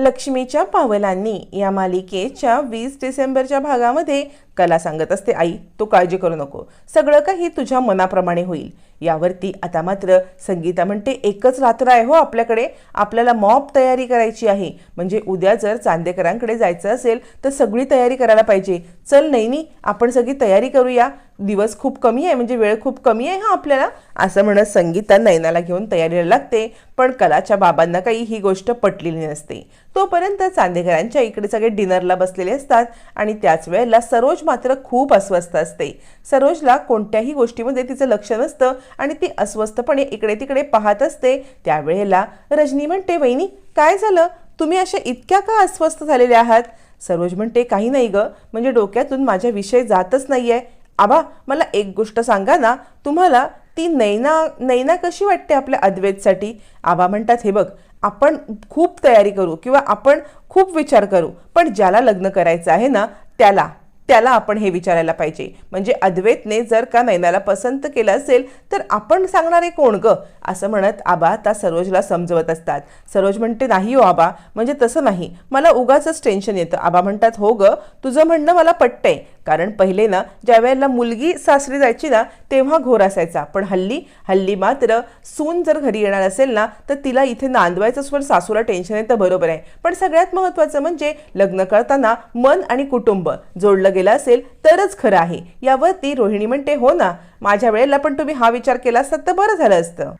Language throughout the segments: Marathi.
लक्ष्मीच्या पावलांनी या मालिकेच्या वीस डिसेंबरच्या भागामध्ये कला सांगत असते. आई तू काळजी करू नको. सगळं काही तुझ्या मनाप्रमाणे होईल. यावरती आता मात्र संगीता म्हणते एकच रात्र आहे हो आपल्याकडे. आपल्याला मॉब तयारी करायची आहे. म्हणजे उद्या जर चांदेकरांकडे जायचं असेल तर सगळी तयारी करायला पाहिजे. चल नैनी आपण सगळी तयारी करूया. दिवस खूप कमी आहे म्हणजे वेळ खूप कमी आहे हा आपल्याला. असं म्हणत संगीता नैनाला घेऊन तयारीला लागते. पण कलाच्या बाबांना काही ही गोष्ट पटलेली नसते. तोपर्यंत चांदेकरांच्या इकडे सगळे डिनरला बसलेले असतात आणि त्याच वेळेला सरोज मात्र खूप अस्वस्थ असते. सरोजला कोणत्याही गोष्टीमध्ये तिचं लक्ष नसतं आणि ती अस्वस्थपणे इकडे तिकडे पाहत असते. त्यावेळेला रजनी म्हणते वहिनी काय झालं? तुम्ही अशा इतक्या का अस्वस्थ झालेले आहात? सरोज म्हणते काही नाही ग. म्हणजे डोक्यातून माझ्या विषय जातच आहे आबा मला एक गोष्ट सांगा ना. तुम्हाला ती नैना नैना कशी वाटते आपल्या अद्वैतसाठी? आबा म्हणतात हे बघ आपण खूप तयारी करू किंवा आपण खूप विचार करू पण ज्याला लग्न करायचं आहे ना त्याला. त्याला आपण हे विचारायला पाहिजे. म्हणजे अद्वैतने जर का नैनाला पसंत केलं असेल तर आपण सांगणारे कोण ग? असं म्हणत आबा आता सरोजला समजवत असतात. सरोज म्हणते नाही हो आबा म्हणजे तसं नाही. मला उगाच टेन्शन येतं. आबा म्हणतात हो ग तुझं म्हणणं मला पटतंय. कारण पहिले ना ज्या वेळेला मुलगी सासरी जायची ना तेव्हा घोर असायचा. पण हल्ली हल्ली मात्र सून जर घरी येणार असेल ना तर तिला इथे नांदवायचं स्वर सासूला टेन्शन येतं बरोबर आहे. पण सगळ्यात महत्त्वाचं म्हणजे लग्न करताना मन आणि कुटुंब जोडलं गेला असेल तरच खरं आहे. यावरती रोहिणी म्हणते हो ना माझ्या वेळेला पण तुम्ही हा विचार केला असतात तर बरं झालं असतं.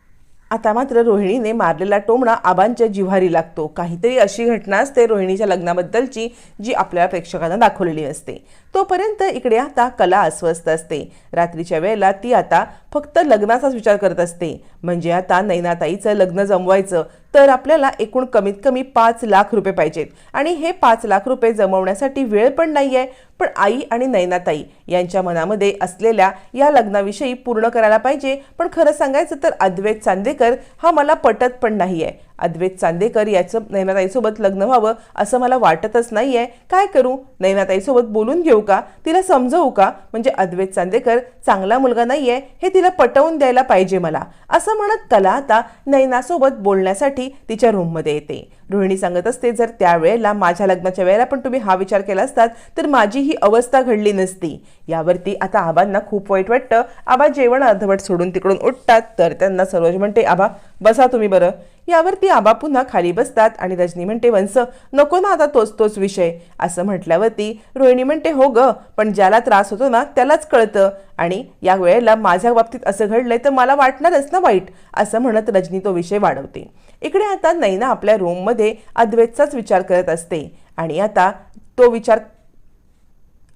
आता मात्र रोहिणीने मारलेला टोमणा आबांच्या जिव्हारी लागतो. काहीतरी अशी घटना असते रोहिणीच्या लग्नाबद्दलची जी आपल्या प्रेक्षकांना दाखवलेली असते. तोपर्यंत इकडे आता कला अस्वस्थ असते. रात्रीच्या वेळेला ती आता फक्त लग्नाचाच विचार करत असते. म्हणजे आता नैनाताईचं लग्न जमवायचं तर आपल्याला एकूण कमीत कमी पाच लाख रुपये पाहिजेत. आणि हे पाच लाख रुपये जमवण्यासाठी वेळ पण नाही आहे पण आई आणि नैनाताई यांच्या मनामध्ये असलेल्या या लग्नाविषयी पूर्ण करायला पाहिजे. पण खरं सांगायचं तर अद्वैत चांदेकर हा मला पटत पण नाही आहे अद्वैत चांदेकर याचं नैनाताईसोबत लग्न व्हावं असं मला वाटतच नाही आहे काय करू? नैनाताईसोबत बोलून घेऊ का? तिला समजवू का? म्हणजे अद्वैत चांदेकर चांगला मुलगा नाही आहे हे तिला पटवून द्यायला पाहिजे मला. असं म्हणत कला आता नैनासोबत बोलण्यासाठी तिच्या रूममध्ये येते. रोहिणी सांगत असते जर त्यावेळेला माझ्या लग्नाच्या वेळेला पण तुम्ही हा विचार केला असतात तर माझी ही अवस्था घडली नसती. यावरती आता आबांना खूप वाईट वाटतं. आबा जेवण अर्धवट सोडून तिकडून उठतात तर त्यांना सरोज म्हणते आबा बसा तुम्ही बरं. यावरती आबा पुन्हा खाली बसतात आणि रजनी म्हणते वंस नको ना आता तोच तोच विषय. असं म्हटल्यावरती रोहिणी म्हणते हो ग पण ज्याला त्रास होतो ना त्यालाच कळतं. आणि या वेळेला माझ्या बाबतीत असं घडलंय तर मला वाटणारच ना वाईट असं म्हणत रजनी तो विषय वाढवते. इकडे आता नैना आपल्या रूममध्ये अद्वैतचाच विचार करत असते आणि आता तो विचार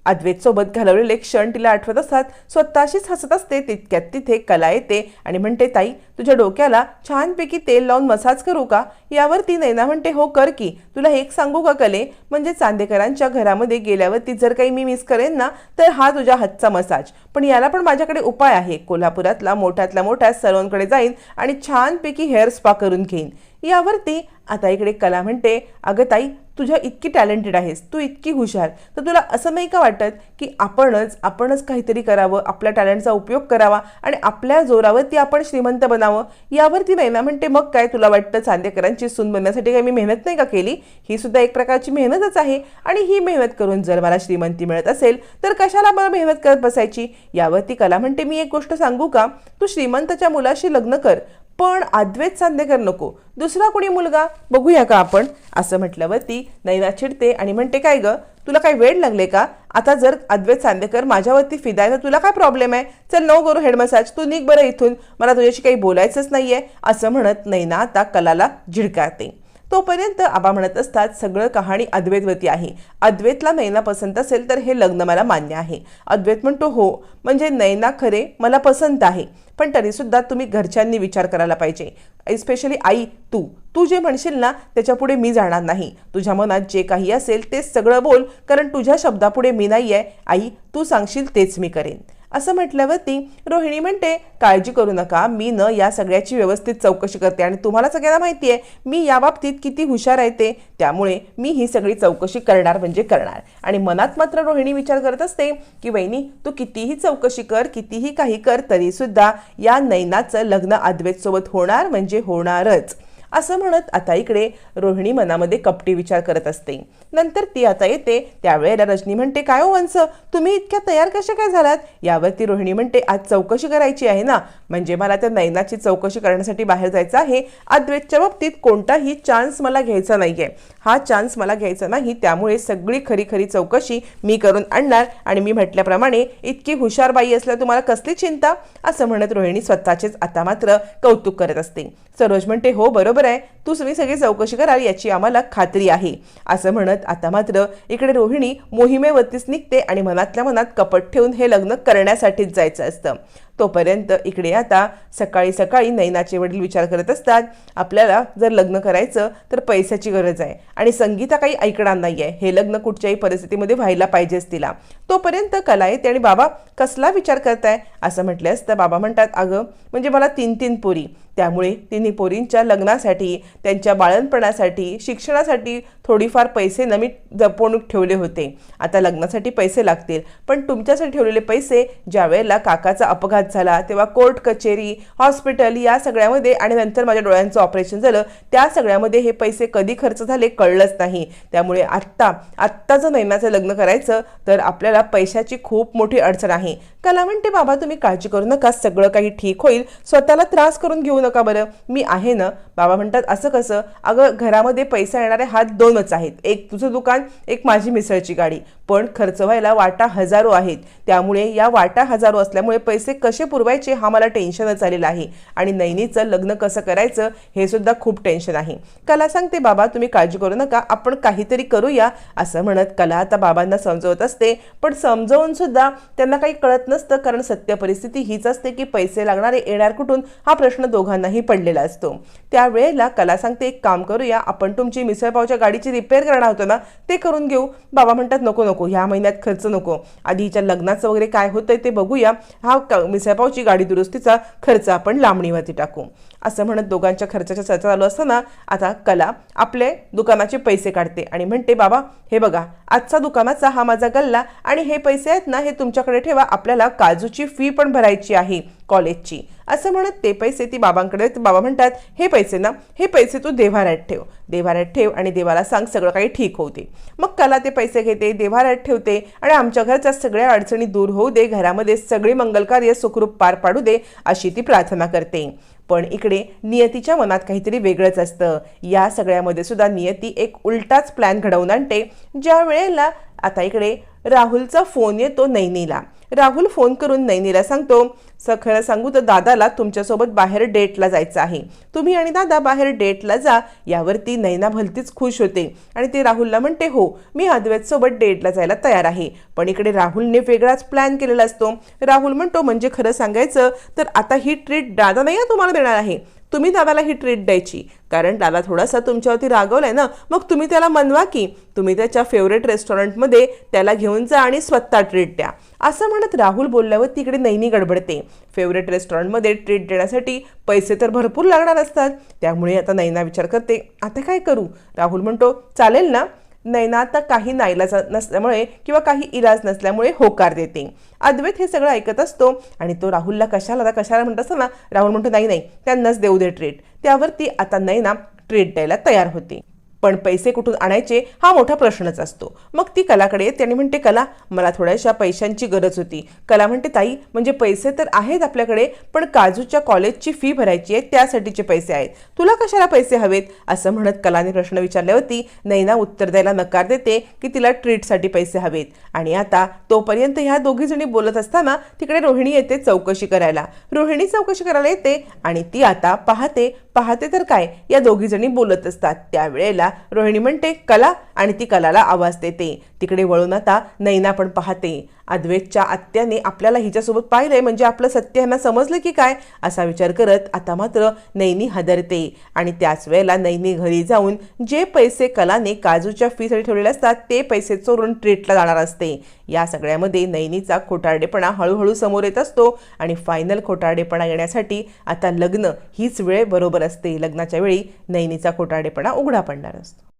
अद्वैतसोबत घालवलेले क्षण तिला आठवत असतात. स्वतःशीच हसत असते तितक्यात तिथे कला येते आणि म्हणते ताई तुझ्या डोक्याला छानपैकी तेल लावून मसाज करू का? यावर ती नैना म्हणते हो कर की. तुला एक सांगू का कले? म्हणजे चांदेकरांच्या घरामध्ये गेल्यावरती जर काही मी मिस करेन ना तर हा तुझ्या हातचा मसाज. पण याला पण माझ्याकडे उपाय आहे. कोल्हापुरातला मोठ्यातल्या मोठ्या सलोनकडे जाईन आणि छानपैकी हेअर स्पा करून घेईन. यावरती आता इकडे कला म्हणते अगं ताई तुझ्या इतकी टॅलेंटेड आहेस तू इतकी हुशार तर तुला असं नाही का वाटत की आपणच आपणच काहीतरी करावं आपल्या टॅलेंटचा उपयोग करावा आणि आपल्या जोरावरती आपण श्रीमंत बनावं यावरती मेहनत म्हणते मग काय तुला वाटतं चांदेकरांची सून बनण्यासाठी काही मी मेहनत नाही का केली? ही सुद्धा एक प्रकारची मेहनतच आहे आणि ही मेहनत करून जर मला श्रीमंती मिळत असेल तर कशाला मला मेहनत करत बसायची? यावरती कला म्हणते मी एक गोष्ट सांगू का? तू श्रीमंताच्या मुलाशी लग्न कर पण अद्वैत चांदेकर नको. दुसरा कोणी मुलगा? बघूया का आपण? असं म्हटल्यावरती नैना चिडते आणि म्हणते काय ग? तुला काय वेळ लागले का? आता जर अद्वैत चांदेकर माझ्यावरती फिदाय तर तुला काय प्रॉब्लेम आहे? चल नो करू हेड मसाज तू निघ बरं इथून. मला तुझ्याशी काही बोलायचंच नाहीये असं म्हणत नैना आता कलाला झिडकारते तोपर्यंत आबा म्हणत असतात सगळं कहाणी अद्वैतवती आहे. अद्वैतला नैना पसंत असेल तर हे लग्न मला मान्य आहे. अद्वैत म्हणतो हो म्हणजे नैना खरे मला पसंत आहे. पण तरीसुद्धा तुम्ही घरच्यांनी विचार करायला पाहिजे. एस्पेशली आई तू. तू जे म्हणशील ना त्याच्यापुढे मी जाणार नाही. तुझ्या मनात जे काही असेल तेच सगळं बोल कारण तुझ्या शब्दापुढे मी नाही आहे आई तू सांगशील तेच मी करेन. असं म्हटल्यावरती रोहिणी म्हणते काळजी करू नका मी न या सगळ्याची व्यवस्थित चौकशी करते आणि तुम्हाला सगळ्यांना माहिती आहे मी या बाबतीत किती हुशार आहे ते. त्यामुळे मी ही सगळी चौकशी करणार म्हणजे करणार. आणि मनात मात्र रोहिणी विचार करत असते की वहिनी तू कितीही चौकशी कर कितीही काही कर तरीसुद्धा या नैनाचं लग्न अद्वेतसोबत होणार म्हणजे होणारच. असं म्हणत आता इकडे रोहिणी मनामध्ये कपटी विचार करत असते. नंतर ती आता येते त्यावेळेला रजनी म्हणते काय हो वंस तुम्ही इतक्या तयार कशा काय झालात? यावरती रोहिणी म्हणते आज चौकशी करायची आहे ना. म्हणजे मला त्या नैनाची चौकशी करण्यासाठी बाहेर जायचं आहे. अद्वैतच्या बाबतीत कोणताही चान्स मला घ्यायचा नाही आहे हा चान्स मला घ्यायचा नाही. त्यामुळे सगळी खरी खरी चौकशी मी करून आणणार आणि मी म्हटल्याप्रमाणे इतकी हुशार बाई असल्या तुम्हाला कसली चिंता? असं म्हणत रोहिणी स्वतःचेच आता मात्र कौतुक करत असते. सरोज म्हणते हो बरोबर आहे. तू तुम्ही सगळी चौकशी कराल याची आम्हाला खात्री आहे. असं म्हणत आता मात्र इकडे रोहिणी मोहिमेवरतीच निघते आणि मनातल्या मनात कपट ठेवून हे लग्न करण्यासाठीच जायचं असतं. तोपर्यंत इकडे आता सकाळी सकाळी नैनाचे वडील विचार करत असतात आपल्याला जर लग्न करायचं तर पैशाची गरज आहे आणि संगीता काही ऐकणार नाही आहे हे लग्न कुठच्याही परिस्थितीमध्ये व्हायला पाहिजेच तिला. तोपर्यंत कला येते आणि बाबा कसला विचार करताय? असं म्हटलं असतं बाबा म्हणतात अगं म्हणजे मला तीन तीन पोरी. त्यामुळे तिन्ही पोरींच्या लग्नासाठी त्यांच्या बाळणपणासाठी शिक्षणासाठी थोडीफार पैसे नमी जपवणूक ठेवले होते. आता लग्नासाठी पैसे लागतील. पण तुमच्यासाठी ठेवलेले पैसे ज्या वेळेला काकाचा अपघात झाला. तेव्हा कोर्ट कचेरी हॉस्पिटल या सगळ्यामध्ये आणि नंतर माझ्या डोळ्यांचं ऑपरेशन झालं. त्या सगळ्यामध्ये हे पैसे कधी खर्च झाले कळलंच नाही. त्यामुळे आत्ता आत्ता जर नैनाचं लग्न करायचं तर आपल्याला पैशाची खूप मोठी अडचण आहे. कला म्हणते बाबा तुम्ही काळजी करू नका सगळं काही ठीक होईल. स्वतःला त्रास करून घेऊ नका बरं. मी आहे ना. बाबा म्हणतात असं कसं? अगं घरामध्ये पैसा येणारे हात दोनच आहेत. एक तुझं दुकान एक माझी मिसळची गाडी. पण खर्च व्हायला वाटा हजारो आहेत. त्यामुळे या वाटा हजारो असल्यामुळे पैसे कसे पुरवायचे हा मला टेन्शनच आलेलं आहे. आणि नैनीचं लग्न कसं करायचं हे सुद्धा खूप टेन्शन आहे. कला सांगते बाबा तुम्ही काळजी करू नका. आपण काहीतरी करूया. असं म्हणत कला आता बाबांना समजवत असते. पण समजवून सुद्धा त्यांना काही कळत नसतं नसतं कारण सत्य परिस्थिती हीच असते की पैसे लागणारे येणार कुठून हा प्रश्न दोघांनाही पडलेला असतो. त्यावेळेला कला सांगते एक काम करूया आपण तुमची मिसळपावच्या गाडीची रिपेअर करणार होतो ना ते करून घेऊ. बाबा म्हणतात नको नको ह्या महिन्यात खर्च नको. आधी हिच्या लग्नाचं वगैरे काय होतंय ते बघूया. हा क- मिसळपावची गाडी दुरुस्तीचा खर्च आपण लांबणीवरती टाकू. असं म्हणत दोघांच्या खर्चाच्या चर्चा चालू असताना आता कला आपले दुकानाचे पैसे काढते आणि म्हणते बाबा हे बघा आजचा दुकानाचा हा माझा गल्ला आणि हे पैसे आहेत ना हे तुमच्याकडे ठेवा आपल्याला काजूची फी पण भरायची आहे कॉलेजची असं म्हणत ते पैसे ती बाबांकडे बाबा म्हणतात हे पैसे ना हे पैसे तू देव्हाऱ्यात ठेव. देव्हाऱ्यात ठेव आणि देवाला सांग सगळं काही ठीक होते मग कला ते पैसे घेते देव्हाऱ्यात ठेवते आणि आमच्या घरच्या सगळ्या अडचणी दूर होऊ दे घरामध्ये सगळी मंगलकार्य सुखरूप पार पाडू दे अशी ती प्रार्थना करते. पण इकडे नियतीच्या मनात काहीतरी वेगळंच असतं. या सगळ्यामध्ये सुद्धा नियती एक उलटाच प्लॅन घडवून आणते. ज्या वेळेला आता इकडे राहुलचा फोन येतो नैनीला. राहुल फोन करून नैनीला सांगतो स खरं सांगू तर दादाला तुमच्यासोबत बाहेर डेटला जायचं आहे. तुम्ही आणि दादा बाहेर डेटला जा यावरती नैना भलतीच खुश होते. आणि ते राहुलला म्हणते हो मी अद्वैतसोबत डेटला जायला तयार आहे. पण इकडे राहुलने वेगळाच प्लॅन केलेला असतो. राहुल म्हणतो म्हणजे खरं सांगायचं तर आता ही ट्रीट दादा नाही तुम्हाला देणार आहे. तुम्ही दादाला ही ट्रीट द्यायची. कारण दादा थोडासा तुमच्यावरती रागवलाय ना मग तुम्ही त्याला मनवा की तुम्ही त्याच्या फेवरेट रेस्टॉरंटमध्ये त्याला घेऊन जा आणि स्वतः ट्रीट द्या. असं म्हणत राहुल बोलल्यावर तिकडे नैनी गडबडते. फेवरेट रेस्टॉरंटमध्ये ट्रीट देण्यासाठी पैसे तर भरपूर लागणार असतात. त्यामुळे आता नैना विचार करते आता काय करू? राहुल म्हणतो चालेल ना नैना काही नाईलाज नसल्यामुळे किंवा काही इलाज नसल्यामुळे होकार देते. अद्वैत हे सगळं ऐकत असतो आणि तो राहुलला कशाला आता कशाला म्हणत असताना राहुल म्हणतो नाही नाही त्यांनाच देऊ दे ट्रीट त्यावरती आता नैना ट्रीट द्यायला तयार होते. पण पैसे कुठून आणायचे हा मोठा प्रश्नच असतो. मग ती कलाकडे येते आणि म्हणते कला मला थोड्याशा पैशांची गरज होती. कला म्हणते ताई म्हणजे पैसे तर आहेत आपल्याकडे पण काजूच्या कॉलेजची फी भरायची आहे त्यासाठीचे पैसे आहेत. तुला कशाला पैसे हवेत? असं म्हणत कलाने प्रश्न विचारल्यावरती नैना उत्तर द्यायला नकार देते की तिला ट्रीटसाठी पैसे हवेत. आणि आता तोपर्यंत ह्या दोघी जणी बोलत असताना तिकडे रोहिणी येते चौकशी करायला. रोहिणी चौकशी करायला येते आणि ती आता पाहते. पाहते तर काय? या दोघी जणी बोलत असतात. त्यावेळेला रोहिणी म्हणते कला आणि ती कलाला आवाज देते. तिकडे वळून आता नैना पण पाहते. अद्वैतच्या आत्याने आपल्याला हिच्यासोबत पाहिलंय म्हणजे आपलं सत्य ह्यांना समजलं की काय? असा विचार करत आता मात्र नैनी हदरते. आणि त्याच वेळेला नैनी घरी जाऊन जे पैसे कलाने काजूच्या फीसाठी ठेवलेले असतात ते पैसे चोरून ट्रीटला जाणार असते. या सगळ्यामध्ये नैनीचा खोटारडेपणा हळूहळू समोर येत असतो आणि फायनल खोटारडेपणा येण्यासाठी आता लग्न हीच वेळ बरोबर असते. लग्नाच्या वेळी नैनीचा खोटारडेपणा उघडा पडणार असतो.